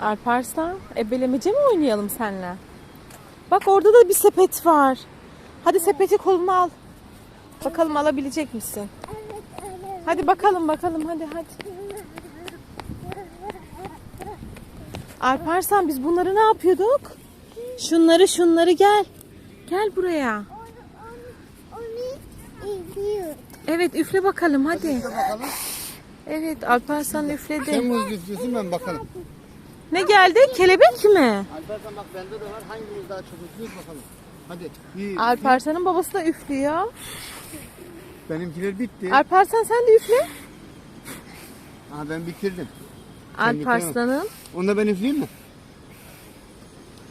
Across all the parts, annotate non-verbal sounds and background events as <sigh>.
Alparslan, ebelemece mi oynayalım seninle? Bak orada da bir sepet var. Hadi sepeti koluna al. Bakalım alabilecek misin? Hadi bakalım bakalım hadi hadi. Alparslan biz bunları ne yapıyorduk? Şunları şunları gel. Gel buraya. Evet üfle bakalım hadi. Evet Alparslan üfledi. Sen mi üflüyorsun ben bakalım. Ne geldi? Kelebek mi? Alparslan bak bende de var. Hangimiz daha çok üflüyoruz bakalım. Hadi. Bir, Alparslan'ın babası da üflüyor. Benimkiler bitti. Alparslan sen de üfle. Aha ben bitirdim. Alparslan'ın Onunla ben üfleyeyim mi?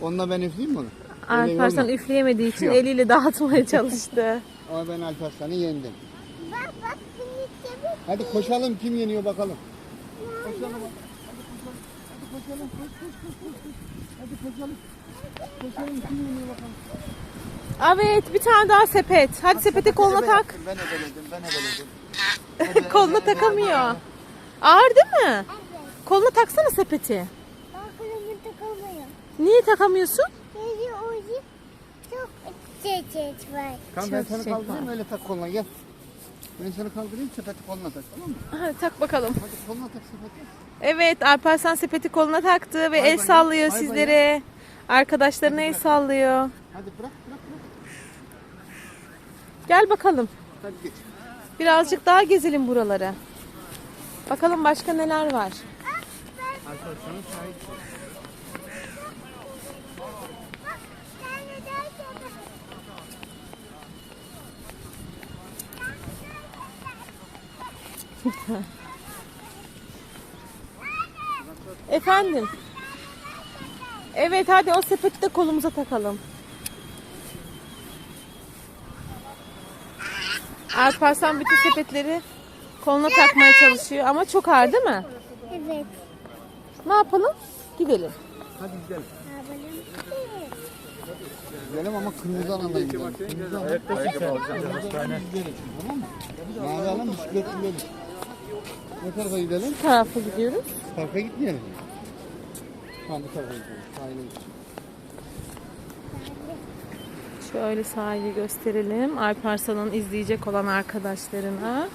Onunla ben üfleyeyim mi onu? Öyle Alparslan üfleyemediği için Yok. eliyle dağıtmaya çalıştı. <laughs> Ama ben Alparslan'ı yendim. Bak bak. Hadi koşalım kim yeniyor bakalım. Koşalım. Hadi koşalım. Koş koş koş koş. koş. Hadi koşalım. Koşalım kim yeniyor bakalım. Evet bir tane daha sepet. Hadi sepeti koluna tak. Ben ebeledim ben ebeledim. <laughs> koluna takamıyor. Ağır değil mi? Koluna taksana sepeti. Bak kolumu takamıyor. Niye takamıyorsun? Dedi oji çok çeçet var. Tamam ben seni kaldırayım öyle tak koluna gel. Ben seni kaldırayım sepeti koluna tak tamam mı? Hadi tak bakalım. Hadi koluna tak sepeti. Evet Alparslan sepeti koluna taktı ve el bay. sallıyor bay sizlere. Arkadaşlarına el sallıyor. Hadi bırak bırak bırak. Gel bakalım. Hadi geç. Birazcık daha gezelim buraları. Bakalım başka neler var. Alparslan'ın sahip. Sen <laughs> Efendim. Evet hadi o sepeti de kolumuza takalım. Alparslan bütün sepetleri koluna takmaya çalışıyor ama çok ağır değil mi? Evet. Ne yapalım? Gidelim. Hadi gidelim. Gidelim ama kırmızı alana gidelim. Kırmızı alana. gidelim. Tamam mı? Mavi alan bisiklet gidelim. Ne tarafa gidelim? Tarafa gidiyoruz. Parka gitmeyelim. Tamam bu tarafa gidelim. Sahile gidelim. Şöyle sahili gösterelim. Alparslan'ın izleyecek olan arkadaşlarına.